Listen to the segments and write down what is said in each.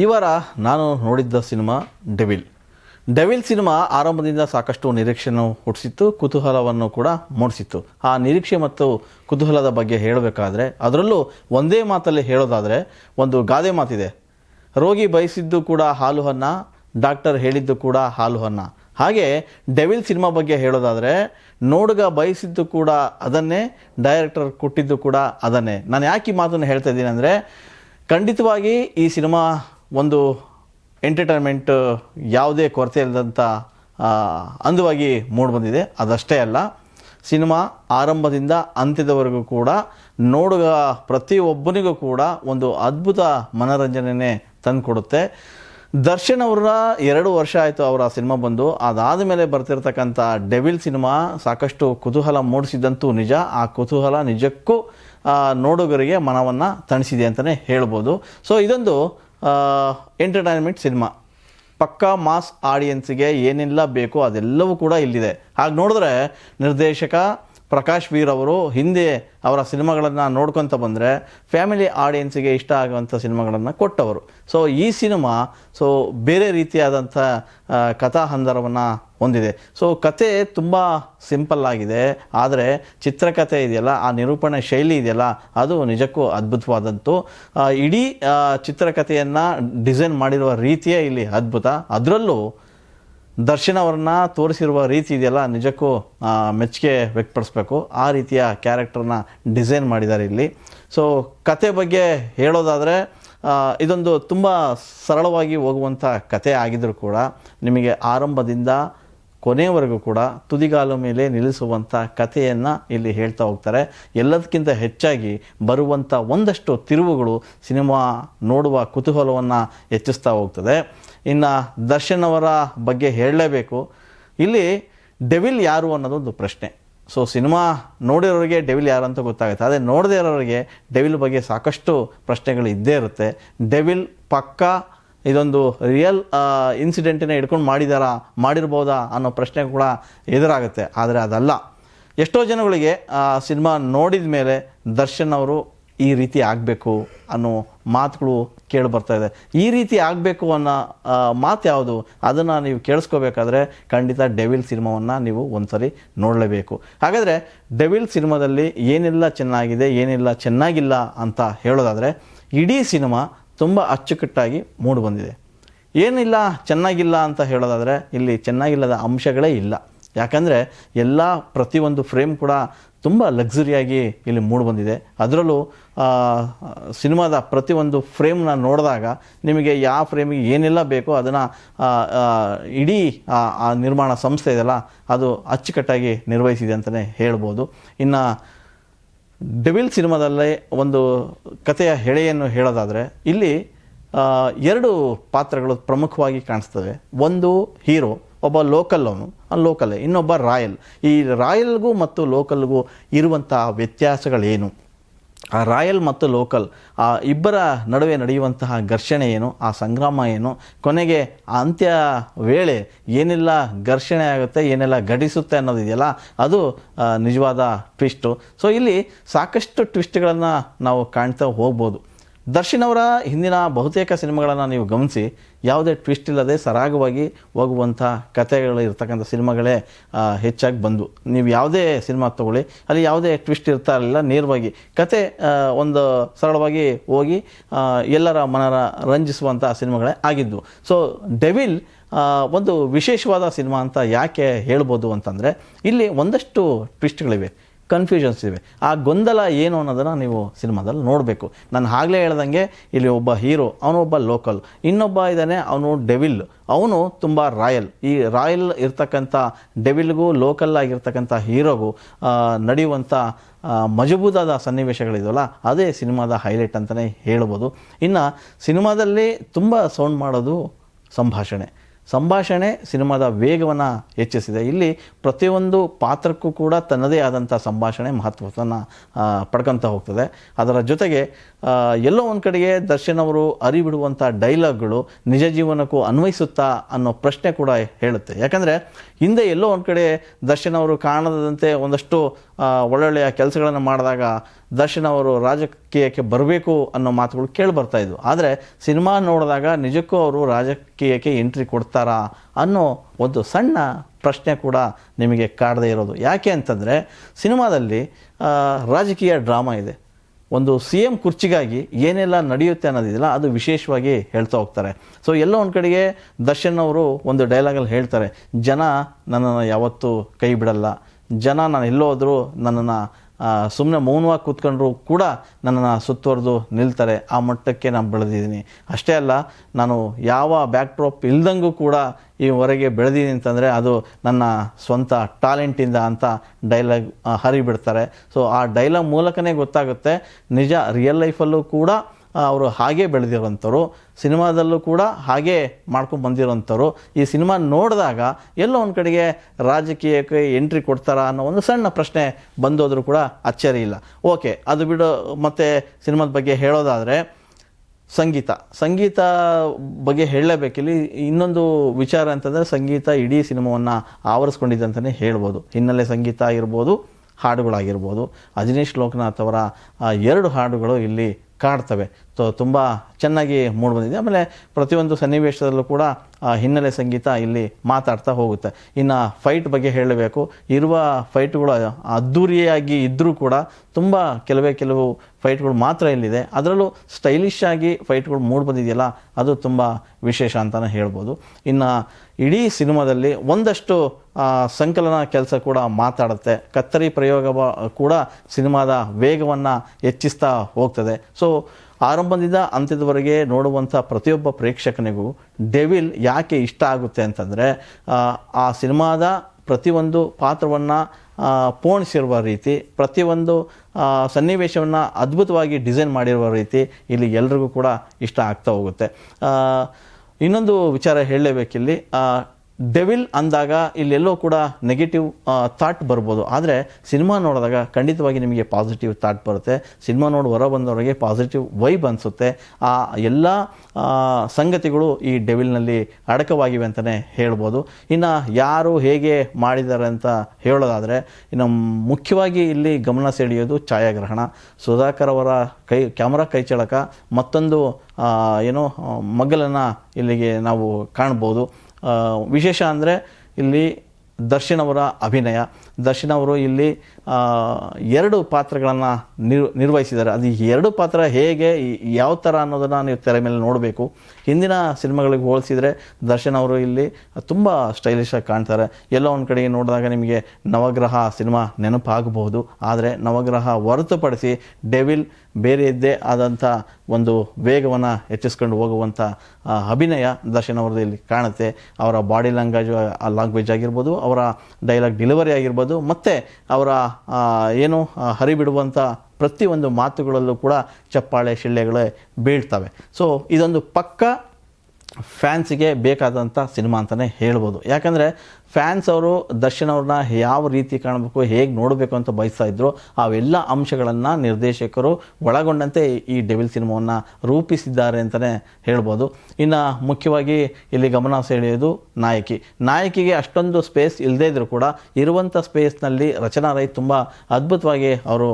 ಈ ವಾರ ನಾನು ನೋಡಿದ್ದ ಸಿನಿಮಾ ಡೆವಿಲ್. ಡೆವಿಲ್ ಸಿನಿಮಾ ಆರಂಭದಿಂದ ಸಾಕಷ್ಟು ನಿರೀಕ್ಷೆಯನ್ನು ಹುಟ್ಟಿಸಿತ್ತು, ಕುತೂಹಲವನ್ನು ಕೂಡ ಮೂಡಿಸಿತ್ತು. ಆ ನಿರೀಕ್ಷೆ ಮತ್ತು ಕುತೂಹಲದ ಬಗ್ಗೆ ಹೇಳಬೇಕಾದ್ರೆ, ಅದರಲ್ಲೂ ಒಂದೇ ಮಾತಲ್ಲಿ ಹೇಳೋದಾದರೆ, ಒಂದು ಗಾದೆ ಮಾತಿದೆ. ರೋಗಿ ಬಯಸಿದ್ದು ಕೂಡ ಹಾಲು ಹನ್ನ ಡಾಕ್ಟರ್ ಹೇಳಿದ್ದು ಕೂಡ ಹಾಲು ಹನ್ನ ಹಾಗೆ ಡೆವಿಲ್ ಸಿನಿಮಾ ಬಗ್ಗೆ ಹೇಳೋದಾದರೆ, ನೋಡುಗ ಬಯಸಿದ್ದು ಕೂಡ ಅದನ್ನೇ, ಡೈರೆಕ್ಟರ್ ಕೊಟ್ಟಿದ್ದು ಕೂಡ ಅದನ್ನೇ. ನಾನು ಯಾಕೆ ಈ ಮಾತನ್ನು ಹೇಳ್ತಾ ಇದ್ದೀನಿ ಅಂದರೆ, ಖಂಡಿತವಾಗಿ ಈ ಸಿನಿಮಾ ಒಂದು ಎಂಟರ್ಟೈನ್ಮೆಂಟ್ ಯಾವುದೇ ಕೊರತೆ ಇಲ್ಲದಂಥ ಅಂದವಾಗಿ ಮೂಡಿಬಂದಿದೆ ಅದಷ್ಟೇ ಅಲ್ಲ, ಸಿನಿಮಾ ಆರಂಭದಿಂದ ಅಂತ್ಯದವರೆಗೂ ಕೂಡ ನೋಡುವ ಪ್ರತಿಯೊಬ್ಬನಿಗೂ ಕೂಡ ಒಂದು ಅದ್ಭುತ ಮನೋರಂಜನೆ ತಂದುಕೊಡುತ್ತೆ. ದರ್ಶನ್ ಅವರ ಎರಡು ವರ್ಷ ಆಯಿತು ಅವರ ಸಿನಿಮಾ ಬಂದು. ಅದಾದ ಮೇಲೆ ಬರ್ತಿರ್ತಕ್ಕಂಥ ಡೆವಿಲ್ ಸಿನಿಮಾ ಸಾಕಷ್ಟು ಕುತೂಹಲ ಮೂಡಿಸಿದ್ದಂತೂ ನಿಜ. ಆ ಕುತೂಹಲ ನಿಜಕ್ಕೂ ನೋಡುಗರಿಗೆ ಮನವನ್ನು ತಣಿಸಿದೆ ಅಂತಲೇ ಹೇಳ್ಬೋದು. ಸೊ ಇದೊಂದು ಎಂಟರ್ಟೈನ್ಮೆಂಟ್ ಸಿನಿಮಾ ಪಕ್ಕಾ ಮಾಸ್ ಆಡಿಯನ್ಸಿಗೆ ಏನೆಲ್ಲ ಬೇಕೋ ಅದೆಲ್ಲವೂ ಕೂಡ ಇಲ್ಲಿದೆ. ಹಾಗೆ ನೋಡಿದ್ರೆ ನಿರ್ದೇಶಕ ಪ್ರಕಾಶ್ ವೀರ್ ಅವರು ಹಿಂದೆ ಅವರ ಸಿನಿಮಾಗಳನ್ನು ನೋಡ್ಕೊತ ಬಂದರೆ ಫ್ಯಾಮಿಲಿ ಆಡಿಯನ್ಸಿಗೆ ಇಷ್ಟ ಆಗುವಂಥ ಸಿನಿಮಾಗಳನ್ನು ಕೊಟ್ಟವರು. ಸೊ ಈ ಸಿನಿಮಾ ಸೊ ಬೇರೆ ರೀತಿಯಾದಂಥ ಕಥಾ ಹಂದರವನ್ನು ಹೊಂದಿದೆ. ಸೊ ಕತೆ ತುಂಬ ಸಿಂಪಲ್ ಆಗಿದೆ. ಆದರೆ ಚಿತ್ರಕಥೆ ಇದೆಯಲ್ಲ, ಆ ನಿರೂಪಣೆ ಶೈಲಿ ಇದೆಯಲ್ಲ, ಅದು ನಿಜಕ್ಕೂ ಅದ್ಭುತವಾದಂತು. ಇಡೀ ಚಿತ್ರಕಥೆಯನ್ನು ಡಿಸೈನ್ ಮಾಡಿರುವ ರೀತಿಯೇ ಇಲ್ಲಿ ಅದ್ಭುತ. ಅದರಲ್ಲೂ ದರ್ಶನ್ ಅವ್ರನ್ನ ತೋರಿಸಿರುವ ರೀತಿ ಇದೆಯಲ್ಲ, ನಿಜಕ್ಕೂ ಮೆಚ್ಚುಗೆ ವ್ಯಕ್ತಪಡಿಸ್ಬೇಕು. ಆ ರೀತಿಯ ಕ್ಯಾರೆಕ್ಟರ್ನ ಡಿಸೈನ್ ಮಾಡಿದ್ದಾರೆ ಇಲ್ಲಿ. ಸೊ, ಕತೆ ಬಗ್ಗೆ ಹೇಳೋದಾದರೆ ಇದೊಂದು ತುಂಬ ಸರಳವಾಗಿ ಹೋಗುವಂಥ ಕತೆ ಆಗಿದ್ದರೂ ಕೂಡ ನಿಮಗೆ ಆರಂಭದಿಂದ ಕೊನೆಯವರೆಗೂ ಕೂಡ ತುದಿಗಾಲು ಮೇಲೆ ನಿಲ್ಲಿಸುವಂಥ ಕಥೆಯನ್ನು ಇಲ್ಲಿ ಹೇಳ್ತಾ ಹೋಗ್ತಾರೆ. ಎಲ್ಲದಕ್ಕಿಂತ ಹೆಚ್ಚಾಗಿ ಬರುವಂಥ ಒಂದಷ್ಟು ತಿರುವುಗಳು ಸಿನಿಮಾ ನೋಡುವ ಕುತೂಹಲವನ್ನು ಹೆಚ್ಚಿಸ್ತಾ ಹೋಗ್ತದೆ. ಇನ್ನು ದರ್ಶನ್ ಅವರ ಬಗ್ಗೆ ಹೇಳಲೇಬೇಕು. ಇಲ್ಲಿ ಡೆವಿಲ್ ಯಾರು ಅನ್ನೋದೊಂದು ಪ್ರಶ್ನೆ. ಸೊ ಸಿನಿಮಾ ನೋಡಿರೋರಿಗೆ ಡೆವಿಲ್ ಯಾರು ಅಂತ ಗೊತ್ತಾಗುತ್ತೆ. ಅದೇ ನೋಡದೇ ಇರೋರಿಗೆ ಡೆವಿಲ್ ಬಗ್ಗೆ ಸಾಕಷ್ಟು ಪ್ರಶ್ನೆಗಳು ಇದ್ದೇ ಇರುತ್ತೆ. ಡೆವಿಲ್ ಪಕ್ಕಾ ಇದೊಂದು ರಿಯಲ್ ಇನ್ಸಿಡೆಂಟನ್ನ ಹಿಡ್ಕೊಂಡು ಮಾಡಿದಾರಾ, ಮಾಡಿರ್ಬೋದಾ ಅನ್ನೋ ಪ್ರಶ್ನೆ ಕೂಡ ಎದುರಾಗುತ್ತೆ. ಆದರೆ ಅದಲ್ಲ. ಎಷ್ಟೋ ಜನಗಳಿಗೆ, ಆ, ಸಿನಿಮಾ ನೋಡಿದ ಮೇಲೆ ದರ್ಶನ್ ಅವರು ಈ ರೀತಿ ಆಗಬೇಕು ಅನ್ನೋ ಮಾತುಗಳು ಕೇಳಿ ಬರ್ತಾ ಇದೆ. ಈ ರೀತಿ ಆಗಬೇಕು ಅನ್ನೋ ಮಾತು ಯಾವುದು? ಅದನ್ನು ನೀವು ಕೇಳಿಸ್ಕೋಬೇಕಾದ್ರೆ ಖಂಡಿತ ಡೆವಿಲ್ ಸಿನಿಮಾವನ್ನು ನೀವು ಒಂದ್ಸರಿ ನೋಡಲೇಬೇಕು. ಹಾಗಾದರೆ ಡೆವಿಲ್ ಸಿನಿಮಾದಲ್ಲಿ ಏನೆಲ್ಲ ಚೆನ್ನಾಗಿದೆ, ಏನೆಲ್ಲ ಚೆನ್ನಾಗಿಲ್ಲ ಅಂತ ಹೇಳೋದಾದರೆ, ಇಡೀ ಸಿನಿಮಾ ತುಂಬ ಅಚ್ಚುಕಟ್ಟಾಗಿ ಮೂಡಿಬಂದಿದೆ ಏನಿಲ್ಲ, ಚೆನ್ನಾಗಿಲ್ಲ ಅಂತ ಹೇಳೋದಾದರೆ ಇಲ್ಲಿ ಚೆನ್ನಾಗಿಲ್ಲದ ಅಂಶಗಳೇ ಇಲ್ಲ. ಯಾಕಂದರೆ ಎಲ್ಲ ಪ್ರತಿಯೊಂದು ಫ್ರೇಮ್ ಕೂಡ ತುಂಬ ಲಕ್ಸುರಿಯಾಗಿ ಇಲ್ಲಿ ಮೂಡಿಬಂದಿದೆ ಅದರಲ್ಲೂ ಸಿನಿಮಾದ ಪ್ರತಿಯೊಂದು ಫ್ರೇಮ್ನ ನೋಡಿದಾಗ ನಿಮಗೆ ಯಾವ ಫ್ರೇಮಿಗೆ ಏನೆಲ್ಲ ಬೇಕೋ ಅದನ್ನು ಇಡೀ ಆ ನಿರ್ಮಾಣ ಸಂಸ್ಥೆ ಇದೆಯಲ್ಲ, ಅದು ಅಚ್ಚುಕಟ್ಟಾಗಿ ನಿರ್ವಹಿಸಿದೆ ಅಂತಲೇ ಹೇಳ್ಬೋದು. ಇನ್ನು ಡೆವಿಲ್ ಸಿನಿಮಾದಲ್ಲೇ ಒಂದು ಕಥೆಯ ಹೆಳೆಯನ್ನು ಹೇಳೋದಾದರೆ, ಇಲ್ಲಿ ಎರಡು ಪಾತ್ರಗಳು ಪ್ರಮುಖವಾಗಿ ಕಾಣಿಸ್ತವೆ. ಒಂದು ಹೀರೋ, ಒಬ್ಬ ಲೋಕಲ್ ಅವನು ಲೋಕಲೇ ಇನ್ನೊಬ್ಬ ರಾಯಲ್. ಈ ರಾಯಲ್ಗೂ ಮತ್ತು ಲೋಕಲ್ಗೂ ಇರುವಂಥ ವ್ಯತ್ಯಾಸಗಳೇನು? ಆ ರಾಯಲ್ ಮತ್ತು ಲೋಕಲ್, ಆ ಇಬ್ಬರ ನಡುವೆ ನಡೆಯುವಂತಹ ಘರ್ಷಣೆ ಏನು, ಆ ಸಂಗ್ರಾಮ ಏನು, ಕೊನೆಗೆ ಅಂತ್ಯ ವೇಳೆ ಏನೆಲ್ಲ ಘರ್ಷಣೆ ಆಗುತ್ತೆ, ಏನೆಲ್ಲ ಘಟಿಸುತ್ತೆ ಅನ್ನೋದಿದೆಯಲ್ಲ ಅದು ನಿಜವಾದ ಟ್ವಿಸ್ಟು ಸೊ ಇಲ್ಲಿ ಸಾಕಷ್ಟು ಟ್ವಿಸ್ಟ್ಗಳನ್ನು ನಾವು ಕಾಣ್ತಾ ಹೋಗ್ಬೋದು. ದರ್ಶನ್ ಅವರ ಹಿಂದಿನ ಬಹುತೇಕ ಸಿನಿಮಾಗಳನ್ನು ನೀವು ಗಮನಿಸಿ, ಯಾವುದೇ ಟ್ವಿಸ್ಟ್ ಇಲ್ಲದೆ ಸರಾಗವಾಗಿ ಹೋಗುವಂಥ ಕಥೆಗಳು ಇರ್ತಕ್ಕಂಥ ಸಿನಿಮಾಗಳೇ ಹೆಚ್ಚಾಗಿ ಬಂದವು. ನೀವು ಯಾವುದೇ ಸಿನಿಮಾ ತಗೊಳ್ಳಿ, ಅಲ್ಲಿ ಯಾವುದೇ ಟ್ವಿಸ್ಟ್ ಇರ್ತಾ ಇರಲಿಲ್ಲ, ನೇರವಾಗಿ ಕತೆ ಒಂದು ಸರಳವಾಗಿ ಹೋಗಿ ಎಲ್ಲರ ಮನರ ರಂಜಿಸುವಂಥ ಸಿನಿಮಾಗಳೇ ಆಗಿದ್ವು. ಸೊ ಡೆವಿಲ್ ಒಂದು ವಿಶೇಷವಾದ ಸಿನಿಮಾ ಅಂತ ಯಾಕೆ ಹೇಳ್ಬೋದು ಅಂತಂದರೆ, ಇಲ್ಲಿ ಒಂದಷ್ಟು ಟ್ವಿಸ್ಟ್ಗಳಿವೆ. ಕನ್ಫ್ಯೂಷನ್ಸ್ ಇವೆ. ಆ ಗೊಂದಲ ಏನು ಅನ್ನೋದನ್ನು ನೀವು ಸಿನಿಮಾದಲ್ಲಿ ನೋಡಬೇಕು. ನಾನು ಆಗಲೇ ಹೇಳ್ದಂಗೆ ಇಲ್ಲಿ ಒಬ್ಬ ಹೀರೋ, ಅವನು ಒಬ್ಬ ಲೋಕಲ್. ಇನ್ನೊಬ್ಬ ಇದ್ದಾನೆ, ಅವನು ಡೆವಿಲ್ ಅವನು ತುಂಬ ರಾಯಲ್. ಈ ರಾಯಲ್ ಇರ್ತಕ್ಕಂಥ ಡೆವಿಲ್ಗೂ ಲೋಕಲ್ ಆಗಿರ್ತಕ್ಕಂಥ ಹೀರೋಗೂ ನಡೆಯುವಂಥ ಮಜಬೂತಾದ ಸನ್ನಿವೇಶಗಳಿದವಲ್ಲ ಅದೇ ಸಿನಿಮಾದ ಹೈಲೈಟ್ ಅಂತಲೇ ಹೇಳ್ಬೋದು. ಇನ್ನು ಸಿನಿಮಾದಲ್ಲಿ ತುಂಬ ಸೌಂಡ್ ಮಾಡೋದು ಸಂಭಾಷಣೆ. ಸಂಭಾಷಣೆ ಸಿನಿಮಾದ ವೇಗವನ್ನು ಹೆಚ್ಚಿಸಿದೆ. ಇಲ್ಲಿ ಪ್ರತಿಯೊಂದು ಪಾತ್ರಕ್ಕೂ ಕೂಡ ತನ್ನದೇ ಆದಂಥ ಸಂಭಾಷಣೆ ಮಹತ್ವವನ್ನು ಪಡ್ಕೊತಾ ಹೋಗ್ತದೆ. ಅದರ ಜೊತೆಗೆ ಎಲ್ಲೋ ಒಂದು ಕಡೆಗೆ ದರ್ಶನ್ ಅವರು ಅರಿಬಿಡುವಂಥ ಡೈಲಾಗ್ಗಳು ನಿಜ ಜೀವನಕ್ಕೂ ಅನ್ವಯಿಸುತ್ತಾ ಅನ್ನೋ ಪ್ರಶ್ನೆ ಕೂಡ ಹೇಳುತ್ತೆ. ಯಾಕಂದರೆ ಹಿಂದೆ ಎಲ್ಲೋ ಒಂದು ಕಡೆ ದರ್ಶನ್ ಅವರು ಕಾಣದಂತೆ ಒಂದಷ್ಟು ಒಳ್ಳೊಳ್ಳೆಯ ಕೆಲಸಗಳನ್ನು ಮಾಡಿದಾಗ ದರ್ಶನ್ ಅವರು ರಾಜಕೀಯಕ್ಕೆ ಬರಬೇಕು ಅನ್ನೋ ಮಾತುಗಳು ಕೇಳಿ ಬರ್ತಾ ಇದ್ವು. ಆದರೆ ಸಿನಿಮಾ ನೋಡಿದಾಗ ನಿಜಕ್ಕೂ ಅವರು ರಾಜಕೀಯಕ್ಕೆ ಎಂಟ್ರಿ ಕೊಡ್ತಾರಾ ಅನ್ನೋ ಒಂದು ಸಣ್ಣ ಪ್ರಶ್ನೆ ಕೂಡ ನಿಮಗೆ ಕಾಡದೇ ಇರೋದು. ಯಾಕೆ ಅಂತಂದರೆ ಸಿನಿಮಾದಲ್ಲಿ ರಾಜಕೀಯ ಡ್ರಾಮಾ ಇದೆ. ಒಂದು ಸಿ ಎಂ ಕುರ್ಚಿಗಾಗಿ ಏನೆಲ್ಲ ನಡೆಯುತ್ತೆ ಅನ್ನೋದಿದೆಯಲ್ಲ, ಅದು ವಿಶೇಷವಾಗಿ ಹೇಳ್ತಾ ಹೋಗ್ತಾರೆ. ಸೊ ಎಲ್ಲೋ ಒಂದು ಕಡೆಗೆ ದರ್ಶನ್ ಅವರು ಒಂದು ಡೈಲಾಗಲ್ಲಿ ಹೇಳ್ತಾರೆ, ಜನ ನನ್ನನ್ನು ಯಾವತ್ತೂ ಕೈ ಬಿಡಲ್ಲ. ಜನ ನಾನು ಎಲ್ಲೋದ್ರು ನನ್ನನ್ನು ಸುಮ್ಮನೆ ಮೌನವಾಗಿ ಕೂತ್ಕೊಂಡ್ರು ಕೂಡ ನನ್ನನ್ನು ಸುತ್ತುವರೆದು ನಿಲ್ತಾರೆ. ಆ ಮಟ್ಟಕ್ಕೆ ನಾನು ಬೆಳೆದಿದ್ದೀನಿ. ಅಷ್ಟೇ ಅಲ್ಲ, ನಾನು ಯಾವ ಬ್ಯಾಕ್ ಬ್ಯಾಕ್ಡ್ರಾಪ್ ಇಲ್ದಂಗೂ ಕೂಡ ಈವರೆಗೆ ಬೆಳೆದಿದ್ದೀನಿ ಅಂತಂದರೆ ಅದು ನನ್ನ ಸ್ವಂತ ಟ್ಯಾಲೆಂಟಿಂದ ಅಂತ ಡೈಲಾಗ್ ಹರಿಬಿಡ್ತಾರೆ. ಸೊ ಆ ಡೈಲಾಗ್ ಮೂಲಕನೇ ಗೊತ್ತಾಗುತ್ತೆ. ನಿಜ ರಿಯಲ್ ಲೈಫಲ್ಲೂ ಕೂಡ ಅವರು ಹಾಗೆ ಬೆಳೆದಿರೋಂಥವ್ರು ಸಿನಿಮಾದಲ್ಲೂ ಕೂಡ ಹಾಗೆ ಮಾಡ್ಕೊಂಡು ಬಂದಿರೋಂಥವ್ರು ಈ ಸಿನಿಮಾ ನೋಡಿದಾಗ ಎಲ್ಲೋ ಒಂದು ಕಡೆಗೆ ರಾಜಕೀಯಕ್ಕೆ ಎಂಟ್ರಿ ಕೊಡ್ತಾರಾ ಅನ್ನೋ ಒಂದು ಸಣ್ಣ ಪ್ರಶ್ನೆ ಬಂದೋದ್ರೂ ಕೂಡ ಅಚ್ಚರಿ ಇಲ್ಲ. ಓಕೆ, ಅದು ಬಿಡು, ಮತ್ತು ಸಿನಿಮಾದ ಬಗ್ಗೆ ಹೇಳೋದಾದರೆ ಸಂಗೀತ. ಸಂಗೀತ ಬಗ್ಗೆ ಹೇಳಲೇಬೇಕಿಲ್ಲಿ ಇನ್ನೊಂದು ವಿಚಾರ ಅಂತಂದರೆ ಸಂಗೀತ ಇಡೀ ಸಿನಿಮಾವನ್ನು ಆವರಿಸ್ಕೊಂಡಿದೆ ಅಂತಲೇ ಹೇಳ್ಬೋದು. ಹಿನ್ನೆಲೆ ಸಂಗೀತ ಇರ್ಬೋದು, ಹಾಡುಗಳಾಗಿರ್ಬೋದು. ಅಜನೀಶ್ ಲೋಕನಾಥ್ ಅವರ ಎರಡು ಹಾಡುಗಳು ಇಲ್ಲಿ ಕಾಡ್ತವೆ ಸೊ ತುಂಬ ಚೆನ್ನಾಗಿ ಮೂಡಿಬಂದಿದೆ ಆಮೇಲೆ ಪ್ರತಿಯೊಂದು ಸನ್ನಿವೇಶದಲ್ಲೂ ಕೂಡ ಹಿನ್ನೆಲೆ ಸಂಗೀತ ಇಲ್ಲಿ ಮಾತಾಡ್ತಾ ಹೋಗುತ್ತೆ. ಇನ್ನು ಫೈಟ್ ಬಗ್ಗೆ ಹೇಳಬೇಕು. ಇರುವ ಫೈಟ್ಗಳು ಅದ್ಧೂರಿಯಾಗಿ ಇದ್ದರೂ ಕೂಡ ತುಂಬ ಕೆಲವೇ ಕೆಲವು ಫೈಟ್ಗಳು ಮಾತ್ರ ಇಲ್ಲಿದೆ. ಅದರಲ್ಲೂ ಸ್ಟೈಲಿಶ್ ಆಗಿ ಫೈಟ್ಗಳು ಮೂಡ್ ಬಂದಿದೆಯಲ್ಲ, ಅದು ತುಂಬ ವಿಶೇಷ ಅಂತಲೇ ಹೇಳ್ಬೋದು. ಇನ್ನು ಇಡೀ ಸಿನಿಮಾದಲ್ಲಿ ಒಂದಷ್ಟು ಸಂಕಲನ ಕೆಲಸ ಕೂಡ ಮಾತಾಡುತ್ತೆ. ಕತ್ತರಿ ಪ್ರಯೋಗ ಕೂಡ ಸಿನಿಮಾದ ವೇಗವನ್ನು ಹೆಚ್ಚಿಸ್ತಾ ಹೋಗ್ತದೆ. ಸೊ ಆರಂಭದಿಂದ ಅಂತ್ಯದವರೆಗೆ ನೋಡುವಂಥ ಪ್ರತಿಯೊಬ್ಬ ಪ್ರೇಕ್ಷಕನಿಗೂ ಡೆವಿಲ್ ಯಾಕೆ ಇಷ್ಟ ಆಗುತ್ತೆ ಅಂತಂದರೆ, ಆ ಸಿನಿಮಾದ ಪ್ರತಿಯೊಂದು ಪಾತ್ರವನ್ನು ಪೋಣಿಸಿರುವ ರೀತಿ, ಪ್ರತಿಯೊಂದು ಸನ್ನಿವೇಶವನ್ನು ಅದ್ಭುತವಾಗಿ ಡಿಸೈನ್ ಮಾಡಿರುವ ರೀತಿ ಇಲ್ಲಿ ಎಲ್ರಿಗೂ ಕೂಡ ಇಷ್ಟ ಆಗ್ತಾ ಹೋಗುತ್ತೆ. ಇನ್ನೊಂದು ವಿಚಾರ ಹೇಳಲೇಬೇಕಿಲ್ಲಿ. ಡೆವಿಲ್ ಅಂದಾಗ ಇಲ್ಲೆಲ್ಲೋ ಕೂಡ ನೆಗೆಟಿವ್ ಥಾಟ್ ಬರ್ಬೋದು. ಆದರೆ ಸಿನಿಮಾ ನೋಡಿದಾಗ ಖಂಡಿತವಾಗಿ ನಿಮಗೆ ಪಾಸಿಟಿವ್ ಥಾಟ್ ಬರುತ್ತೆ. ಸಿನಿಮಾ ನೋಡಿ ಹೊರ ಬಂದವರಿಗೆ ಪಾಸಿಟಿವ್ ವೈಬ್ ಅನಿಸುತ್ತೆ. ಆ, ಎಲ್ಲ ಸಂಗತಿಗಳು ಈ ಡೆವಿಲ್ನಲ್ಲಿ ಅಡಕವಾಗಿವೆ ಅಂತಲೇ ಹೇಳ್ಬೋದು. ಇನ್ನು ಯಾರು ಹೇಗೆ ಮಾಡಿದ್ದಾರೆ ಅಂತ ಹೇಳೋದಾದರೆ, ಇನ್ನು ಮುಖ್ಯವಾಗಿ ಇಲ್ಲಿ ಗಮನ ಸೆಳೆಯೋದು ಛಾಯಾಗ್ರಹಣ. ಸುಧಾಕರ್ ಅವರ ಕೈ, ಕ್ಯಾಮ್ರಾ ಕೈಚಳಕ ಮತ್ತೊಂದು ಏನೋ ಮಗ್ಗಲನ್ನು ಇಲ್ಲಿಗೆ ನಾವು ಕಾಣ್ಬೋದು. ವಿಶೇಷ ಅಂದರೆ ಇಲ್ಲಿ ದರ್ಶನ್ ಅವರ ಅಭಿನಯ. ದರ್ಶನ್ ಅವರು ಇಲ್ಲಿ ಎರಡು ಪಾತ್ರಗಳನ್ನು ನಿರ್ ನಿರ್ವಹಿಸಿದ್ದಾರೆ. ಅದು ಎರಡು ಪಾತ್ರ ಹೇಗೆ ಯಾವ ಥರ ಅನ್ನೋದನ್ನು ನೀವು ತೆರೆ ಮೇಲೆ ನೋಡಬೇಕು. ಹಿಂದಿನ ಸಿನಿಮಾಗಳಿಗೆ ಹೋಲಿಸಿದರೆ ದರ್ಶನ್ ಅವರು ಇಲ್ಲಿ ತುಂಬ ಸ್ಟೈಲಿಶ್ ಆಗಿ ಕಾಣ್ತಾರೆ. ಎಲ್ಲ ಒಂದು ಕಡೆಗೆ ನೋಡಿದಾಗ ನಿಮಗೆ ನವಗ್ರಹ ಸಿನಿಮಾ ನೆನಪಾಗಬಹುದು. ಆದರೆ ನವಗ್ರಹ ಹೊರತುಪಡಿಸಿ ಡೆವಿಲ್ ಬೇರೆಯದ್ದೇ ಆದಂಥ ಒಂದು ವೇಗವನ್ನು ಹೆಚ್ಚಿಸ್ಕೊಂಡು ಹೋಗುವಂಥ ಅಭಿನಯ ದರ್ಶನ್ ಅವ್ರದ್ದು ಇಲ್ಲಿ ಕಾಣುತ್ತೆ. ಅವರ ಬಾಡಿ ಲ್ಯಾಂಗ್ವೇಜ್ ಲ್ಯಾಂಗ್ವೇಜ್ ಆಗಿರ್ಬೋದು ಅವರ ಡೈಲಾಗ್ ಡೆಲಿವರಿ ಆಗಿರ್ಬೋದು, ಮತ್ತು ಅವರ ಏನು ಹರಿಬಿಡುವಂಥ ಪ್ರತಿಯೊಂದು ಮಾತುಗಳಲ್ಲೂ ಕೂಡ ಚಪ್ಪಾಳೆ ಶಿಳ್ಳೆಗಳೇ ಬೀಳ್ತವೆ. ಸೊ ಇದೊಂದು ಪಕ್ಕ ಫ್ಯಾನ್ಸಿಗೆ ಬೇಕಾದಂಥ ಸಿನಿಮಾ ಅಂತಲೇ ಹೇಳ್ಬೋದು. ಯಾಕಂದರೆ ಫ್ಯಾನ್ಸ್ ಅವರು ದರ್ಶನ್ ಅವ್ರನ್ನ ಯಾವ ರೀತಿ ಕಾಣಬೇಕು, ಹೇಗೆ ನೋಡಬೇಕು ಅಂತ ಬಯಸ್ತಾ ಇದ್ರು, ಅವೆಲ್ಲ ಅಂಶಗಳನ್ನು ನಿರ್ದೇಶಕರು ಒಳಗೊಂಡಂತೆ ಈ ಡೆವಿಲ್ ಸಿನಿಮಾವನ್ನು ರೂಪಿಸಿದ್ದಾರೆ ಅಂತಲೇ ಹೇಳ್ಬೋದು. ಇನ್ನು ಮುಖ್ಯವಾಗಿ ಇಲ್ಲಿ ಗಮನ ಸೆಳೆಯೋದು ನಾಯಕಿ. ನಾಯಕಿಗೆ ಅಷ್ಟೊಂದು ಸ್ಪೇಸ್ ಇಲ್ಲದೇ ಇದ್ದರೂ ಕೂಡ ಇರುವಂಥ ಸ್ಪೇಸ್ನಲ್ಲಿ ರಚನಾ ರೈ ತುಂಬ ಅದ್ಭುತವಾಗಿ ಅವರು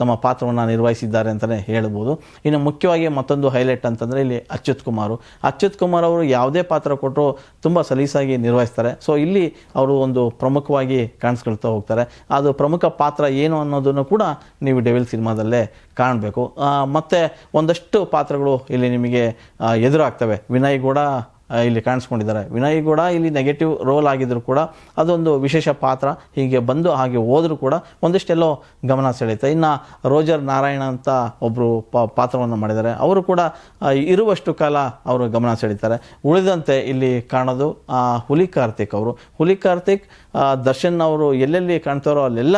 ತಮ್ಮ ಪಾತ್ರವನ್ನು ನಿರ್ವಹಿಸಿದ್ದಾರೆ ಅಂತಲೇ ಹೇಳ್ಬೋದು. ಇನ್ನು ಮುಖ್ಯವಾಗಿ ಮತ್ತೊಂದು ಹೈಲೈಟ್ ಅಂತಂದರೆ ಇಲ್ಲಿ ಅಚ್ಯುತ್ ಕುಮಾರ್. ಅಚ್ಯುತ್ ಕುಮಾರ್ ಅವರು ಯಾವುದೇ ಪಾತ್ರ ಕೊಟ್ಟರು ತುಂಬ ಸಲೀಸಾಗಿ ನಿರ್ವಹಿಸ್ತಾರೆ. ಸೊ ಇಲ್ಲಿ ಅವರು ಒಂದು ಪ್ರಮುಖವಾಗಿ ಕಾಣಿಸ್ಕೊಳ್ತಾ ಹೋಗ್ತಾರೆ. ಅದು ಪ್ರಮುಖ ಪಾತ್ರ ಏನು ಅನ್ನೋದನ್ನು ಕೂಡ ನೀವು ಡೆವಿಲ್ ಸಿನಿಮಾದಲ್ಲೇ ಕಾಣಬೇಕು. ಮತ್ತು ಒಂದಷ್ಟು ಪಾತ್ರಗಳು ಇಲ್ಲಿ ನಿಮಗೆ ಎದುರಾಗ್ತವೆ. ವಿನಯ್ ಕೂಡ ಇಲ್ಲಿ ಕಾಣಿಸ್ಕೊಂಡಿದ್ದಾರೆ. ವಿನಯ್ ಕೂಡ ಇಲ್ಲಿ ನೆಗೆಟಿವ್ ರೋಲ್ ಆಗಿದ್ರು ಕೂಡ ಅದೊಂದು ವಿಶೇಷ ಪಾತ್ರ. ಹೀಗೆ ಬಂದು ಹಾಗೆ ಹೋದರೂ ಕೂಡ ಒಂದಿಷ್ಟೆಲ್ಲೋ ಗಮನ ಸೆಳೆಯುತ್ತೆ. ಇನ್ನು ರೋಜರ್ ನಾರಾಯಣ ಅಂತ ಒಬ್ಬರು ಪಾತ್ರವನ್ನು ಮಾಡಿದ್ದಾರೆ. ಅವರು ಕೂಡ ಇರುವಷ್ಟು ಕಾಲ ಅವರು ಗಮನ ಸೆಳೀತಾರೆ ಉಳಿದಂತೆ ಇಲ್ಲಿ ಕಾಣೋದು ಹುಲಿ ಕಾರ್ತಿಕ್ ಅವರು. ಹುಲಿ ಕಾರ್ತಿಕ್ ದರ್ಶನ್ ಅವರು ಎಲ್ಲೆಲ್ಲಿ ಕಾಣ್ತಾರೋ ಅಲ್ಲೆಲ್ಲ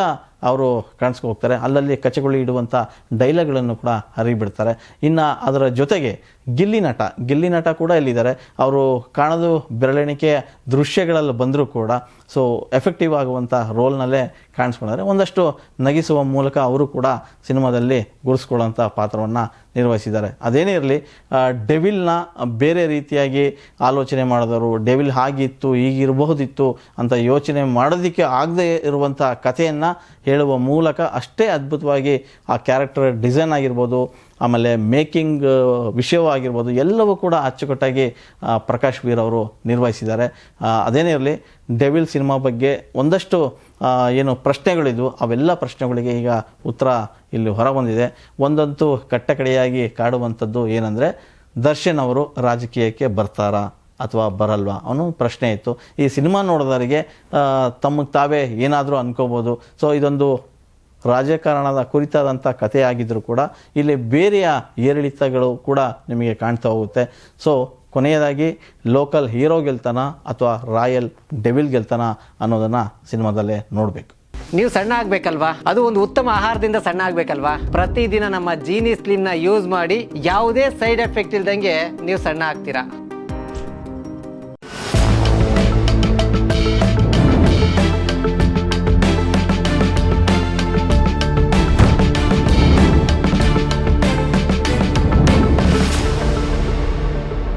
ಅವರು ಕಾಣಿಸ್ಕೊ ಹೋಗ್ತಾರೆ. ಅಲ್ಲಲ್ಲಿ ಕಚಗುಳಿ ಇಡುವಂಥ ಡೈಲಾಗ್ಗಳನ್ನು ಕೂಡ ಹರಿಬಿಡ್ತಾರೆ. ಇನ್ನು ಅದರ ಜೊತೆಗೆ ಗಿಲ್ಲಿ ನಟ ಗಿಲ್ಲಿ ನಟ ಕೂಡ ಇಲ್ಲಿದ್ದಾರೆ. ಅವರು ಕಾಣೋದು ಬೆರಳೆಣಿಕೆ ದೃಶ್ಯಗಳಲ್ಲಿ ಬಂದರೂ ಕೂಡ ಸೊ ಎಫೆಕ್ಟಿವ್ ಆಗುವಂಥ ರೋಲ್ನಲ್ಲೇ ಕಾಣಿಸ್ಕೊಂಡಿದ್ದಾರೆ ಒಂದಷ್ಟು ನಗಿಸುವ ಮೂಲಕ ಅವರು ಕೂಡ ಸಿನಿಮಾದಲ್ಲಿ ಗುರುಸ್ಕೊಳ್ಳೋಂಥ ಪಾತ್ರವನ್ನು ನಿರ್ವಹಿಸಿದ್ದಾರೆ. ಅದೇನೇ ಇರಲಿ ಡೆವಿಲ್ನ ಬೇರೆ ರೀತಿಯಾಗಿ ಆಲೋಚನೆ ಮಾಡಿದವರು ಡೆವಿಲ್ ಹಾಗಿತ್ತು, ಹೀಗಿರಬಹುದಿತ್ತು ಅಂತ ಯೋಚನೆ ಮಾಡೋದಕ್ಕೆ ಆಗದೇ ಇರುವಂಥ ಕಥೆಯನ್ನು ಹೇಳುವ ಮೂಲಕ ಅಷ್ಟೇ ಅದ್ಭುತವಾಗಿ ಆ ಕ್ಯಾರೆಕ್ಟರ್ ಡಿಸೈನ್ ಆಗಿರ್ಬೋದು ಆಮೇಲೆ ಮೇಕಿಂಗ್ ವಿಷಯವಾಗಿರ್ಬೋದು, ಎಲ್ಲವೂ ಕೂಡ ಅಚ್ಚುಕಟ್ಟಾಗಿ ಪ್ರಕಾಶ್ ವೀರ್ ಅವರು ನಿರ್ವಹಿಸಿದ್ದಾರೆ. ಅದೇನೇ ಇರಲಿ, ಡೆವಿಲ್ ಸಿನಿಮಾ ಬಗ್ಗೆ ಒಂದಷ್ಟು ಏನು ಪ್ರಶ್ನೆಗಳಿದ್ವು. ಅವೆಲ್ಲ ಪ್ರಶ್ನೆಗಳಿಗೆ ಈಗ ಉತ್ತರ ಇಲ್ಲಿ ಹೊರಬಂದಿದೆ. ಒಂದಂತೂ ಕಟ್ಟಕಡೆಯಾಗಿ ಕಾಡುವಂಥದ್ದು ಏನಂದರೆ, ದರ್ಶನ್ ಅವರು ರಾಜಕೀಯಕ್ಕೆ ಬರ್ತಾರಾ ಅಥವಾ ಬರಲ್ವಾ? ಅವನು ಪ್ರಶ್ನೆ ಇತ್ತು. ಈ ಸಿನಿಮಾ ನೋಡೋದವರಿಗೆ ತಮಗೆ ತಾವೇ ಏನಾದರೂ ಅಂದ್ಕೋಬೋದು ಸೊ, ಇದೊಂದು ರಾಜಕಾರಣದ ಕುರಿತಾದಂಥ ಕಥೆಯಾಗಿದ್ದರೂ ಕೂಡ ಇಲ್ಲಿ ಬೇರೆಯ ಏರಿಳಿತಗಳು ಕೂಡ ನಿಮಗೆ ಕಾಣ್ತಾ ಹೋಗುತ್ತೆ. ಸೊ ಕೊನೆಯದಾಗಿ ಲೋಕಲ್ ಹೀರೋ ಗೆಲ್ತಾನ ಅಥವಾ ರಾಯಲ್ ಡೆವಿಲ್ ಗೆಲ್ತಾನ ಅನ್ನೋದನ್ನು ಸಿನಿಮಾದಲ್ಲೇ ನೋಡಬೇಕು. ನೀವು ಸಣ್ಣ ಆಗ್ಬೇಕಲ್ವಾ? ಅದು ಒಂದು ಉತ್ತಮ ಆಹಾರದಿಂದ ಸಣ್ಣ ಆಗ್ಬೇಕಲ್ವಾ? ಪ್ರತಿದಿನ ನಮ್ಮ ಜೀನಿ ಸ್ಲಿಮ್ನ ಯೂಸ್ ಮಾಡಿ ಯಾವುದೇ ಸೈಡ್ ಎಫೆಕ್ಟ್ ಇಲ್ದಂಗೆ ನೀವು ಸಣ್ಣ ಆಗ್ತೀರಾ?